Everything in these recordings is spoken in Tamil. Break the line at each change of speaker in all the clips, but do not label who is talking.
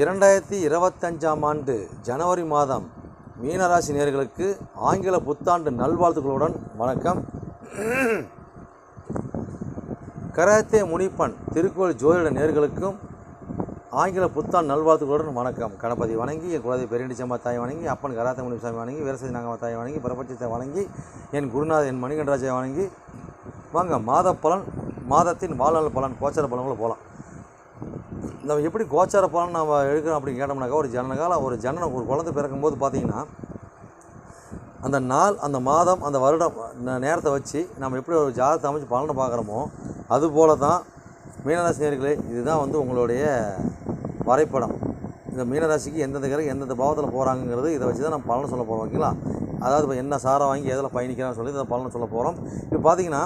இரண்டாயிரத்தி இருபத்தஞ்சாம் ஆண்டு ஜனவரி மாதம் மீனராசி நேர்களுக்கு ஆங்கில புத்தாண்டு நல்வாழ்த்துக்களுடன் வணக்கம். கராத்தே முனிப்பன் திருக்கோள் ஜோதிட நேர்களுக்கும் ஆங்கில புத்தாண்டு நல்வாழ்த்துக்களுடன் வணக்கம். கணபதி வணங்கி என் குலதை பெரியண்டிச்சம்மா தாய் வணங்கி அப்பன் கராத்தே முனிசாமி வணங்கி வீரசதி நாகம்மா தாய் வணங்கி பிரபஞ்சத்தை வணங்கி என் குருநாத் என் மணிகண்டராஜை வணங்கி. வாங்க மாத பலன் மாதத்தின் வாழ்நாள் பலன் கோச்சர பலன்களை போகலாம். நம்ம எப்படி கோச்சார பலன் நம்ம எடுக்கிறோம் அப்படின்னு கேட்டோம்னாக்கா ஒரு ஜனனகால ஒரு ஜனன ஒரு குழந்தை பிறக்கும்போது பார்த்தீங்கன்னா அந்த நாள் அந்த மாதம் அந்த வருடம் ந- நேரத்தை வச்சு நம்ம எப்படி ஒரு ஜாதகத்தை அமைச்சு பலனை பார்க்குறோமோ அதுபோல தான் மீனராசினியர்களே இதுதான் வந்து உங்களுடைய வரைபடம். இந்த மீனராசிக்கு எந்தெந்த கிரகம் எந்தெந்த பாவத்தில் போகிறாங்கிறது இதை வச்சு தான் நம்ம பலனை சொல்ல போகிறோம் ஓகேங்களா? அதாவது இப்போ என்ன சாரை வாங்கி எதில் பயணிக்கிறான்னு சொல்லி இதை பலனை சொல்ல போகிறோம் இப்போ பார்த்தீங்கன்னா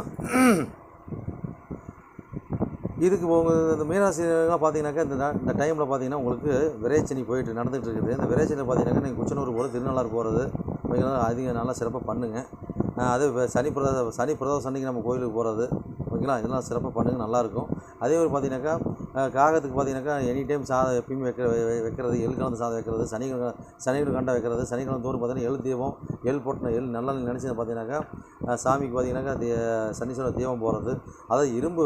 இதுக்கு உங்கள் இந்த மீனராசிலாம் பார்த்தீங்கன்னாக்கா இந்த இந்த டைமில் பார்த்தீங்கன்னா உங்களுக்கு விரைச்சனி போயிட்டு நடந்துகிட்டு இருக்குது. இந்த விரைச்சனியில் பார்த்தீங்கன்னாக்கா நீங்கள் குச்சனூர் போகிறது திருநள்ளாறு போகிறது அதிக அதிகம் நல்லா சிறப்பாக பண்ணுங்கள் அது சனி பிரதோஷ சனி பிரதோஷ அன்னைக்கு நம்ம கோயிலுக்கு போகிறது ஓகேங்களா? இதெல்லாம் சிறப்பாக பண்ணுங்கள் நல்லாயிருக்கும் அதே மாதிரி பார்த்தீங்கன்னாக்கா காகத்துக்கு பார்த்தீங்கன்னாக்கா எனி டைம் சாதம் எப்பயுமே வைக்க வைக்கிறது எள் கலந்து சாதம் வைக்கிறது சனி சனிக்கிழமை கண்டை வைக்கிறது சனிக்கிழமை தோறும் பார்த்தீங்கன்னா எள் தீபம் எள் போட்டின எள் நல்லா நினச்சது பார்த்தீங்கன்னாக்கா சாமிக்கு பார்த்தீங்கன்னாக்கா தீ சனீஸ்வரர் தீபம் போடுறது அதாவது இரும்பு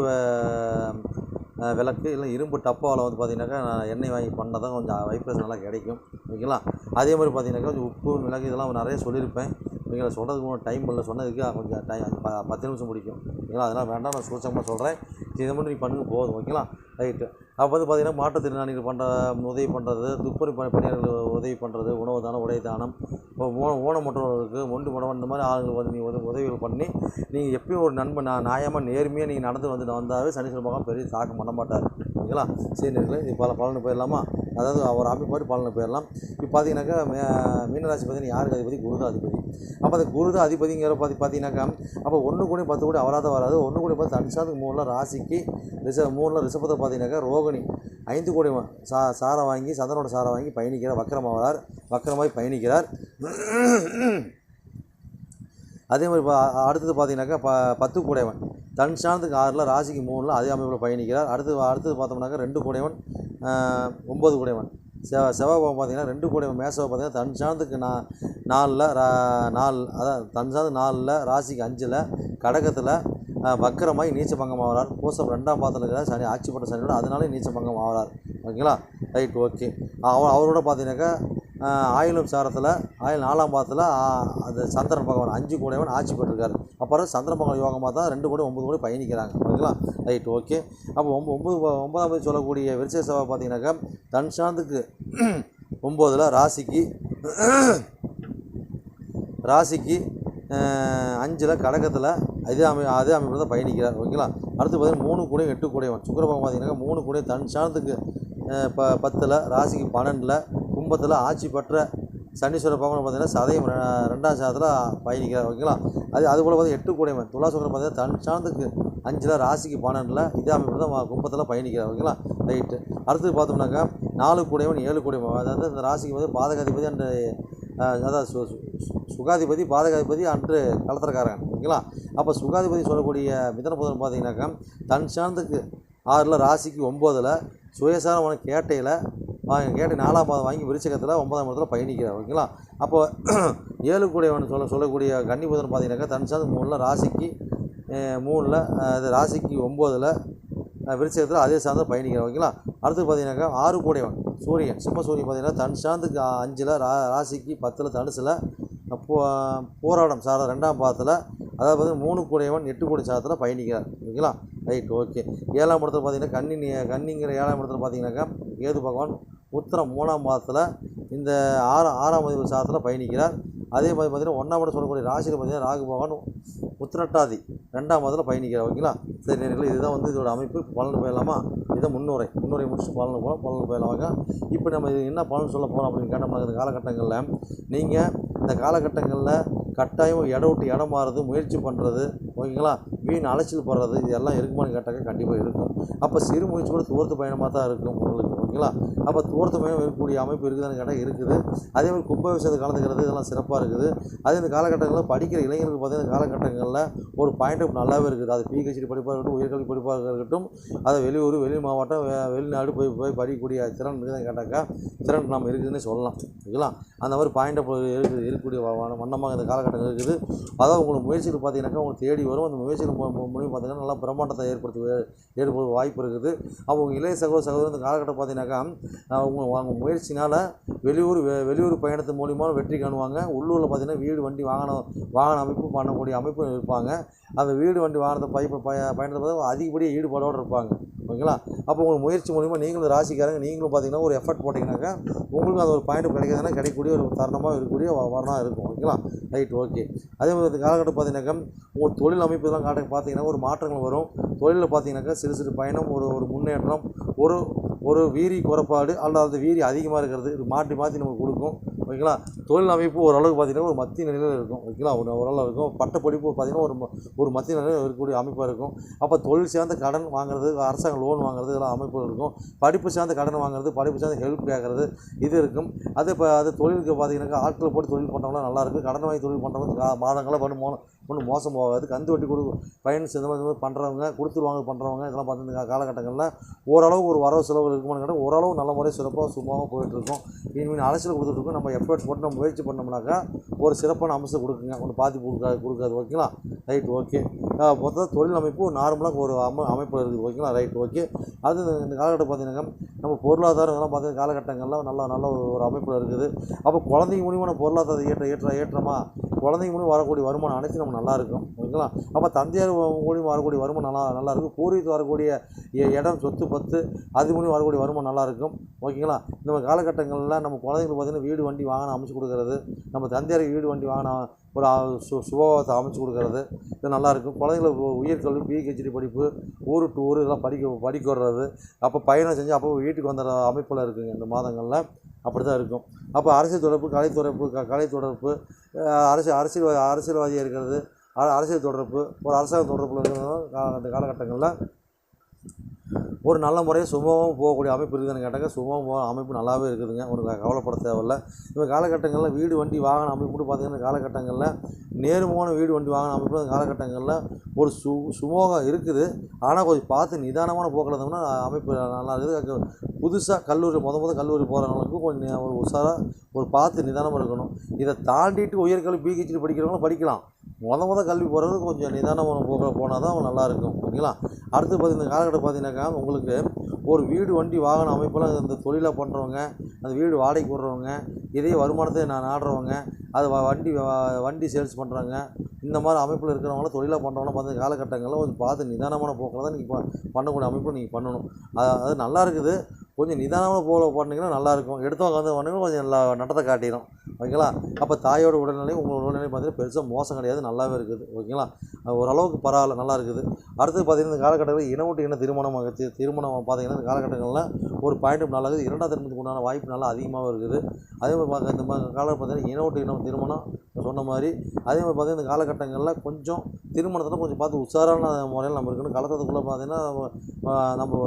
விளக்கு இல்லை இரும்பு டப்பாவில் வந்து பார்த்திங்கனாக்கா நான் எண்ணெய் வாங்கி பண்ணால் தான் கொஞ்சம் வைப்ரேஷன் நல்லா கிடைக்கும். ஓகேங்களா? அதே மாதிரி பார்த்தீங்கன்னாக்கா கொஞ்சம் உப்பு மிளகு இதெல்லாம் நிறைய சொல்லியிருப்பேன். ஓகேங்களா சொல்கிறதுக்கு முன்னாடி டைம் இல்லை சொன்னதுக்கு கொஞ்சம் டைம் பத்து நிமிஷம் முடிக்கும். ஓகேங்களா? அதெல்லாம் வேண்டாம் நான் சூட்சமாக சொல்கிறேன் இதை மட்டும் நீங்கள் பண்ணுங்க போதும். ஓகேங்களா? ரைட்டு அப்போ வந்து பார்த்தீங்கன்னா மாற்றுத்திறனாளிகள் பண்ணுற உதவி பண்ணுறது துப்புரி பணி பணியாளர்கள் உதவி பண்ணுறது உணவு தானம் உடை தானம் இப்போ ஊன ஊனமுற்றவர்களுக்கு ஒன்று முடவன் இந்த மாதிரி ஆளுங்களுக்கு வந்து நீங்கள் உதவி உதவிகள் பண்ணி நீங்கள் எப்பயும் ஒரு நண்பன் நான் நியாயமாக நேர்மையாக நீங்கள் நடந்து வந்து வந்தாவே சனீஸ்வர பகவான் பெரிய தாக்கம் பண்ண மாட்டார். ஓகேங்களா? சரி நேரில் இது பல பலனு போயிடலாமா? அதாவது அவர் அமைப்பாடு மாதிரி போயிடலாம் இப்போ பார்த்தீங்கன்னாக்கா மீனராசி பார்த்தீங்கன்னா யாருக்கு அதிபதி? குருத அதிபதி. அப்போ அந்த குருத அதிபதிங்கிற பார்த்து பார்த்தீங்கன்னாக்கா அப்போ ஒன்று கூட பத்து கூட அவராத வராது. ஒன்று கூட பார்த்து தனிச்சாந்துக்கு மூணில் ராசிக்கு ரிச மூணில் ரிசபத்தை பார்த்தீங்கன்னாக்கா ரோகிணி ஐந்து கோடி சா சாரை வாங்கி சந்தனோட சாரை வாங்கி பயணிக்கிறார் வக்கரமாக வரார் வக்கரமாய் பயணிக்கிறார். அதே மாதிரி இப்போ அடுத்தது பார்த்தீங்கன்னாக்கா ப பத்து கூடையவன் தன் சாணத்துக்கு ஆறில் ராசிக்கு மூணில் அதே அமைப்பில் பயணிக்கிறார். அடுத்து அடுத்தது பார்த்தோம்னாக்கா ரெண்டு கூடையவன் ஒம்பது கூடையவன் செவ செவ்வாய் பார்த்தீங்கன்னா ரெண்டு கூடையவன் மேசவை பார்த்தீங்கன்னா தன் சாணத்துக்கு நா நாலில் ரா நாலு அதான் தன் சாந்து நாலில் ராசிக்கு அஞ்சில் கடகத்தில் வக்கரமாய் நீச்ச பங்கம் ஆகிறார் பூசம் ரெண்டாம் பாதத்தில் இருக்கிற சனி ஆட்சி பட்ட சனியோட அதனாலே நீச்ச பங்கம் ஆகிறார் ஓகேங்களா? Right okay. அவர் அவரோட பார்த்தீங்கன்னாக்கா ஆயிலும் சாரத்தில் ஆயில் நாலாம் பாதத்தில் அது சந்திரன் பகவான் அஞ்சு கூடையவன் ஆட்சி பெற்றிருக்காரு. அப்புறம் சந்திர பகவான் யோகமாக தான் ரெண்டு கோடி ஒம்பது கோடி பயணிக்கிறாங்க. ஓகேங்களா? Right okay. அப்போ ஒம்ப ஒம்பது ஒன்பதாம் தேதி சொல்லக்கூடிய விருச்ச பார்த்தீங்கன்னாக்கா தன்ஷாந்துக்கு ஒம்போதில் ராசிக்கு ராசிக்கு அஞ்சில் கடகத்தில் அதே அமை அதே அமைப்பில் தான் பயணிக்கிறார். ஓகேங்களா? அடுத்து பார்த்தீங்கன்னா மூணு கூடையும் எட்டு கூடையவன் சுக்கரபகம் பார்த்தீங்கன்னா மூணு கூடையும் தன் சாணத்துக்கு ப பத்தில் ராசிக்கு பன்னெண்டில் கும்பத்தில் ஆட்சி பெற்ற சனீஸ்வர பகவான் பார்த்தீங்கன்னா சதயம் ரெண்டாம் சாதத்தில் பயணிக்கிறார் ஓகேங்களா? அது அதுபோல் பார்த்தீங்கன்னா எட்டு கூடையவன் துலா பார்த்தீங்கன்னா தன் சாணத்துக்கு அஞ்சில் ராசிக்கு பன்னெண்டில் இதே அமைப்பு தான் கும்பத்தில் பயணிக்கிறார் ஓகேங்களா? ரைட்டு. அடுத்தது பார்த்தோம்னாக்கா நாலு கூடையவன் ஏழு கூடையவன் அதாவது இந்த ராசிக்கு வந்து பாதகாதிபதி அண்ட் அதாவது சு சுகாதிபதி பாதகாதிபதி அன்று கலத்திரக்காரன் ஓகேங்களா? அப்போ சுகாதிபதி சொல்லக்கூடிய மிதன புதன் பார்த்தீங்கன்னாக்கா தன் சார்ந்துக்கு ஆறில் ராசிக்கு ஒம்போதில் சுயசாரமான கேட்டையில் வாங்க கேட்டு நாலாம் மாதம் வாங்கி விருச்சகத்தில் ஒன்பதாம் இடத்துல பயணிக்கிறார் ஓகேங்களா? அப்போ ஏழு கூடையவன் சொல்ல சொல்லக்கூடிய கன்னி புதன் பார்த்தீங்கன்னாக்கா தன் மூணில் ராசிக்கு மூணில் அது ராசிக்கு ஒம்போதில் விருச்சகத்தில் அதே சார்ந்த பயணிக்கிறார் ஓகேங்களா? அடுத்து பார்த்தீங்கன்னாக்கா ஆறு கூடையவன் சூரியன் சிம்ம சூரியன் பார்த்தீங்கன்னா தன் சாந்துக்கு அஞ்சில் ரா ராசிக்கு பத்தில் தனுசில் போ போராடம் சார ரெண்டாம் பாதத்தில் அதாவது பார்த்தீங்கன்னா மூணு கூடையவன் எட்டு கோடி சாதத்தில் பயணிக்கிறார் ஓகேங்களா? Right okay. ஏழாம் இடத்துல பார்த்தீங்கன்னா கன்னி கன்னிங்கிற ஏழாம் இடத்துல பார்த்தீங்கன்னாக்கா ஏது பகவான் உத்தரம் மூணாம் மாதத்தில் இந்த ஆறாம் ஆறாம் மதிப்பு சாதத்தில் பயணிக்கிறார். அதே மாதிரி பார்த்தீங்கன்னா ஒன்றாம் இடம் சொல்லக்கூடிய ராசியில் பார்த்தீங்கன்னா ராகு பகவான் உத்திரட்டாதி ரெண்டாம் மாதத்தில் பயணிக்கிறார். ஓகேங்களா? சரி நேரில் இதுதான் வந்து இதோட அமைப்பு. பலன் போயிடலாமா இதை முன்னுரை. முன்னுரை முடிச்சு பலன் போகலாம் பலன் போயிடலாமாங்க இப்போ நம்ம இது என்ன பலன் சொல்ல போகிறோம் அப்படின்னு கேட்டோம்னா இந்த காலகட்டங்களில் நீங்கள் இந்த காலகட்டங்களில் கட்டாயம் இடம் விட்டு இடம் மாறுறது முயற்சி பண்ணுறது ஓகேங்களா? வீண் அலைச்சல் போடுறது இது எல்லாம் இருக்குமான்னு கேட்டாக்க கண்டிப்பாக இருக்கும். அப்போ சிறு முயற்சி கூட தூரத்து பயணமாக தான் இருக்கும் உங்களுக்கு ஓகேங்களா? அப்போ தூரத்து பயணம் இருக்கக்கூடிய அமைப்பு இருக்குதுன்னு கேட்டால் இருக்குது. அதே மாதிரி கும்பாபிஷேகத்தை கலந்துக்கிறது இதெல்லாம் சிறப்பாக இருக்குது. அதே இந்த காலகட்டங்களில் படிக்கிற இளைஞர்களுக்கு பார்த்தீங்கன்னா காலகட்டங்களில் ஒரு பாயிண்ட் அப் நல்லாவே இருக்குது. அது பிஹெச்டி படிப்பாக இருக்கட்டும் உயர்கல்வி படிப்பாக இருக்கட்டும் அதை வெளியூர் வெளி மாவட்டம் வெளிநாடு போய் போய் படிக்கக்கூடிய திறன் இருக்குதுன்னு கேட்டாக்கா திறன் நம்ம இருக்குதுன்னு சொல்லலாம் ஓகேங்களா? அந்த மாதிரி பாயிண்ட் அப் இருக்குது இருக்கக்கூடிய வண்ணமாக இந்த காலகட்டங்கள் இருக்குது. அதாவது உங்களுக்கு முயற்சிகள் பார்த்தீங்கன்னாக்கா உங்களுக்கு தேடி வரும். அந்த முயற்சிகள் மூலியம் பார்த்தீங்கன்னா நல்லா பிரம்மாண்டத்தை ஏற்படுத்த ஏற்படுத்த வாய்ப்பு இருக்குது. அப்போ உங்கள் இளைய சகோதர சகோதரர் இந்த காலகட்டம் பார்த்தீங்கன்னாக்கா அவங்க அவங்க முயற்சினால் வெளியூர் வெ- வெளியூர் பயணத்து மூலியமாக வெற்றி காணுவாங்க. உள்ளூரில் பார்த்தீங்கன்னா வீடு வண்டி வாகனம் வாகன அமைப்பு பண்ணக்கூடிய அமைப்பு இருப்பாங்க. அந்த வீடு வண்டி வாகனத்தை பய பய பயணத்தை பார்த்தா அதிகப்படியாக ஈடுபாடோடு இருப்பாங்க. ஓகேங்களா? அப்போ உங்கள் முயற்சி மூலிமா நீங்களும் ராசிக்காரங்க நீங்களும் பார்த்தீங்கன்னா ஒரு எஃபர்ட் போட்டிங்கனாக்கா உங்களுக்கு அது ஒரு பாயிண்ட் கிடைக்கிறதுனா கிடைக்கக்கூடிய ஒரு தருணமாக இருக்கக்கூடிய வ- இருக்கும். ஓகேங்களா? ரைட் ஓகே அதே மாதிரி காலகட்டம் பார்த்தீங்கன்னாக்கா உங்கள் தொழில் அமைப்பு இதெல்லாம் காட்ட பார்த்தீங்கன்னா ஒரு மாற்றங்கள் வரும். தொழிலில் பார்த்தீங்கன்னாக்கா சிறு சிறு பயணம் ஒரு ஒரு முன்னேற்றம் ஒரு ஒரு வீரி குறைபாடு அல்லது வீரி அதிகமாக இருக்கிறது இது மாற்றி மாற்றி நமக்கு கொடுக்கும். ஓகேங்களா? தொழில் அமைப்பு ஓரளவுக்கு பார்த்திங்கன்னா ஒரு மத்திய நிலையில் இருக்கும். ஓகேங்களா? ஒரு ஓரளவு இருக்கும். பட்டப்படிப்பு பார்த்தீங்கன்னா ஒரு ஒரு மத்திய நிலையில் இருக்கக்கூடிய அமைப்பாக இருக்கும். அப்போ தொழில் சேர்ந்த கடன் வாங்குறது அரசாங்க லோன் வாங்குறது இதெல்லாம் அமைப்பு இருக்கும். படிப்பு சார்ந்த கடன் வாங்குறது படிப்பு சார்ந்த ஹெல்ப் கேட்குறது இது இருக்கும். அது இப்போ அது தொழிலுக்கு பார்த்தீங்கன்னாக்கா ஆட்களை போட்டு தொழில் பண்ணுறவங்களாம் நல்லாயிருக்கும் கடன் வாங்கி தொழில் பண்ணுறவங்க மாதங்களாக பண்ணு மோ ஒன்றும் மோசம் போகாது. கந்து வட்டி கொடு பயன்ஸ் இந்த மாதிரி பண்ணுறவங்க கொடுத்துருவாங்க பண்ணுறவங்க இதெல்லாம் பார்த்துருந்தாங்க காலகட்டங்களில் ஓரளவு ஒரு வரவு செலவு இருக்குமான்னு கேட்டால் ஓரளவு நல்ல முறை சிறப்பாக சும்மாவாக போயிட்டுருக்கும். மீன் மீன் அலைச்சல் கொடுத்துட்ருக்கோம் நம்ம எஃபர்ட்ஸ் போட்டு நம்ம முயற்சி பண்ணோம்னாக்கா ஒரு சிறப்பான அம்சத்தை கொடுக்குங்க. ஒன்று பாதிப்பு கொடுக்காது கொடுக்காது ஓகேங்களா ரைட் ஓகே மொத்தம் தொழில் அமைப்பு நார்மலாக ஒரு அம அமைப்பில் இருக்குது ஓகேங்களா ரைட் ஓகே அது இந்த- காலகட்டம் பார்த்தீங்கன்னா நம்ம பொருளாதாரம் இதெல்லாம் பார்த்தீங்கன்னா காலகட்டங்களில் நல்ல நல்ல ஒரு- ஒரு அமைப்பில் இருக்குது. அப்போ குழந்தைங்க மூலியமான பொருளாதாரத்தை ஏற்ற ஏற்ற ஏற்றமா குழந்தைங்க மூலியம் வரக்கூடிய வருமானம் அனைத்து நம்ம நல்லா இருக்கும் ஓகேங்களா? அப்போ தந்தையார் மூலியம் வரக்கூடிய வருமானம் நல்லா நல்லா இருக்கும். பூர்வீகத்து வரக்கூடிய இடம் சொத்து பத்து அது மூலியம் வரக்கூடிய வருமானம் நல்லா இருக்கும். ஓகேங்களா? இந்த மாதிரி காலகட்டங்களில் நம்ம குழந்தைங்களுக்கு பார்த்தீங்கன்னா வீடு வண்டி வாகனம் அமைச்சு கொடுக்கறது நம்ம தந்தையாருக்கு வீடு வண்டி வாகனம் ஒரு சு சுபாவத்தை அமைச்சு கொடுக்கறது இது நல்லாயிருக்கும் குழந்தைங்களுக்கு உயர்கல்வி பிஹெச்டி படிப்பு ஊர் டூர் இதெல்லாம் படிக்க படிக்க வர்றது அப்போ பயணம் செஞ்சு அப்போ வீட்டுக்கு வந்துடுற அமைப்பில் இருக்குங்க இந்த மாதங்களில். அப்படி தான் இருக்கும். அப்போ அரசியல் தொடர்பு கலை தொடர்பு க கலை தொடர்பு அரசியல் அரசியல் அரசியல்வாதியாக இருக்கிறது அரசியல் தொடர்பு ஒரு அரசாங்க தொடர்பில் இருக்கிறதும் அந்த காலகட்டங்களில் ஒரு நல்ல முறையாக சுமூகமாக போகக்கூடிய அமைப்பு இருக்குதுன்னு கேட்டாங்க சுமமாக போக அமைப்பு நல்லாவே இருக்குதுங்க. ஒரு கவலைப்பட தேவையில்ல. இப்போ காலகட்டங்களில் வீடு வண்டி வாகன அமைப்பு பார்த்தீங்கன்னா இந்த காலகட்டங்களில் நேர்முகமான வீடு வண்டி வாகன அமைப்பு அந்த காலகட்டங்களில் ஒரு சு சுமோகம் இருக்குது. ஆனால் கொஞ்சம் பார்த்து நிதானமான போக்கில் இருந்தோம்னா அமைப்பு நல்லா இருக்குது. புதுசாக கல்லூரி முத முத கல்லூரி போகிறவங்களுக்கு கொஞ்சம் ஒரு உஷாராக ஒரு பார்த்து நிதானமாக இருக்கணும். இதை தாண்டிட்டு உயர்கல்வி பிஹெச்டி படிக்கிறவங்களும் படிக்கலாம். முத முத கல்வி போகிறது கொஞ்சம் நிதானமான போக போனால் தான் நல்லா இருக்கும் ஓகேங்களா அடுத்து பார்த்தீங்கன்னா இந்த காலகட்டம் பார்த்தீங்கன்னாக்கா உங்களுக்கு ஒரு வீடு வண்டி வாகன அமைப்பெல்லாம் இந்த தொழிலாக பண்ணுறவங்க அந்த வீடு வாடகைக்கு விடுறவங்க இதே வருமானத்தை நான் நாடுறவங்க அது வ- வண்டி வண்டி சேல்ஸ் பண்ணுறாங்க இந்த மாதிரி அமைப்பில் இருக்கிறவங்களாம் தொழிலாக பண்ணுறவங்களாம் பார்த்து காலகட்டங்களில் கொஞ்சம் பார்த்து நிதானமான போக்கில் தான் நீங்கள் பண்ணக்கூடிய அமைப்பு நீங்கள் பண்ணணும். அது அது நல்லா இருக்குது. கொஞ்சம் நிதானமாக போல பண்ணிங்கன்னா நல்லாயிருக்கும். எடுத்தவங்க வந்து பண்ணீங்கன்னா கொஞ்சம் நல்லா நடத்தை காட்டிடும் ஓகேங்களா? அப்போ தாயோட உடல்நிலை உங்களோட உடல்நிலை பார்த்தீங்கன்னா பெருசாக மோசம் கிடையாது நல்லாவே இருக்குது. ஓகேங்களா? ஓரளவுக்கு பரவாயில்ல நல்லா இருக்குது அடுத்து பார்த்தீங்கன்னா இந்த காலகட்டத்தில் இனவூட்டு இன திருமணம் திருமணம் பார்த்தீங்கன்னா இந்த காலகட்டங்களில் ஒரு பாயிண்ட் நல்லா இருக்குது இரண்டாவது திருமணத்துக்கு உண்டான வாய்ப்பு நல்லா அதிகமாகவும் இருக்குது. அதே மாதிரி பார்க்க இந்த மாதிரி காலம் பார்த்தீங்கன்னா இனவுட்டு இனம் திருமணம் சொன்ன மாதிரி அதே மாதிரி பார்த்தீங்கன்னா இந்த காலகட்டங்களில் கொஞ்சம் திருமணத்தில் கொஞ்சம் பார்த்து உஷாரான முறையில் நம்ம இருக்கணும். கலத்ததுக்குள்ளே பார்த்தீங்கன்னா நம்ம,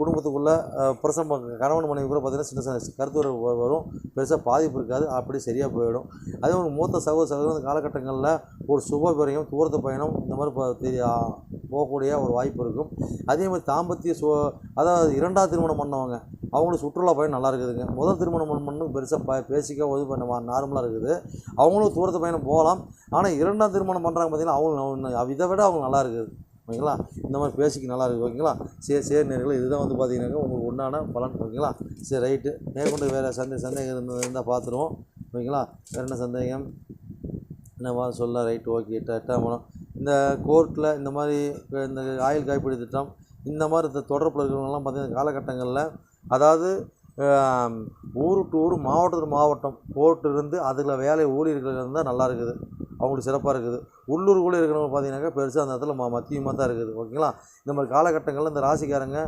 குடும்பத்துக்குள்ளே பிரசவம் கணவன் மனைவி கூட பார்த்தீங்கன்னா சின்ன சின்ன கருத்து வரும். பெருசாக பாதிப்பு இருக்காது. அப்படி சரியாக போயிடும். அதே ஒரு மூத்த சகோதர சகோதரர் காலகட்டங்களில் ஒரு சுப விரயம் தூரத்து பயணம் இந்த மாதிரி போகக்கூடிய ஒரு வாய்ப்பு இருக்கும். அதே மாதிரி தாம்பத்திய சு அதாவது இரண்டாவது திருமணம் பண்ணவங்க அவங்களுக்கு சுற்றுலா பயணம் நல்லா இருக்குதுங்க. முதல் திருமணம் பண்ணணும் பெருசாக ப பேசிக்காக உதவி பண்ண நார்மலாக இருக்குது. அவங்களும் தூரத்து பயணம் போகலாம். ஆனால் இரண்டாம் திருமணம் பண்ணுறாங்க பார்த்தீங்கன்னா அவங்க இதை விட அவங்க நல்லா இருக்குது. ஓகேங்களா? இந்த மாதிரி பேசிக்கு நல்லா இருக்குது ஓகேங்களா? சரி சரி நேர்களை இதுதான் வந்து பார்த்தீங்கன்னாக்கா உங்களுக்கு உண்டான பலன் ஓகேங்களா? சரி ரைட்டு. மேற்கொண்டு வேறு சந்தே சந்தேகம் இருந்தது இருந்தால் பார்த்துருவோம் ஓகேங்களா? வேறு என்ன சந்தேகம்? என்னவா சொல்ல ரைட்டு ஓகே எட்டாமலாம் இந்த கோர்ட்டில் இந்த மாதிரி இந்த ஆயுள் காய்ப்பீடு திட்டம் இந்த மாதிரி இந்த தொடர்பில் இருக்கிறவங்கலாம் பார்த்தீங்கன்னா காலகட்டங்களில் அதாவது ஊரு டு ஊர் மாவட்டத்துக்கு மாவட்டம் கோர்ட்டு இருந்து அதில் வேலை ஊழியர்கள் இருந்தால் நல்லா இருக்குது. அவங்களுக்கு சிறப்பாக இருக்குது. உள்ளூருக்குள்ளே இருக்கிறவங்க பார்த்தீங்கன்னாக்கா பெருசாக அந்த இடத்துல ம மத்தியமாக தான் இருக்குது. ஓகேங்களா? இந்த மாதிரி காலகட்டங்களில் இந்த ராசிக்காரங்க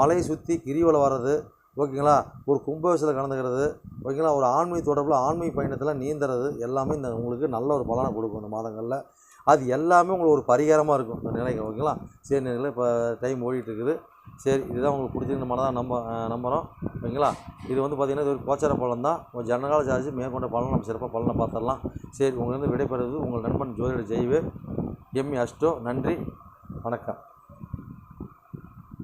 மலையை சுற்றி கிரிவலம் வர்றது ஓகேங்களா? ஒரு கும்பவசத்தில் கலந்துக்கிறது ஓகேங்களா? ஒரு ஆன்மீக தொடர்பில் ஆண்மை பயணத்தில் நீந்துறது எல்லாமே இந்த உங்களுக்கு நல்ல ஒரு பலனை கொடுக்கும் இந்த மாதங்களில். அது எல்லாமே உங்களுக்கு ஒரு பரிகாரமாக இருக்கும் இந்த நிலைகள் ஓகேங்களா? சரி நிலையில் இப்போ டைம் ஓடிட்டுருக்குது சரி இதுதான் உங்களுக்கு பிடிச்சிருந்த தான் நம்ப நம்புகிறோம் ஓகேங்களா? இது வந்து பார்த்திங்கன்னா இது ஒரு கோச்சார பலன் தான் ஒரு ஜனகால சார்ஜ் மேற்கொண்ட பலன் நம்ம சிறப்பாக பலனை பார்த்துடலாம். சரி உங்களிருந்து விடைபெறுவது உங்கள் நண்பன் ஜோதிட ஜெய்வே எம்இ அஷ்டோ நன்றி வணக்கம்.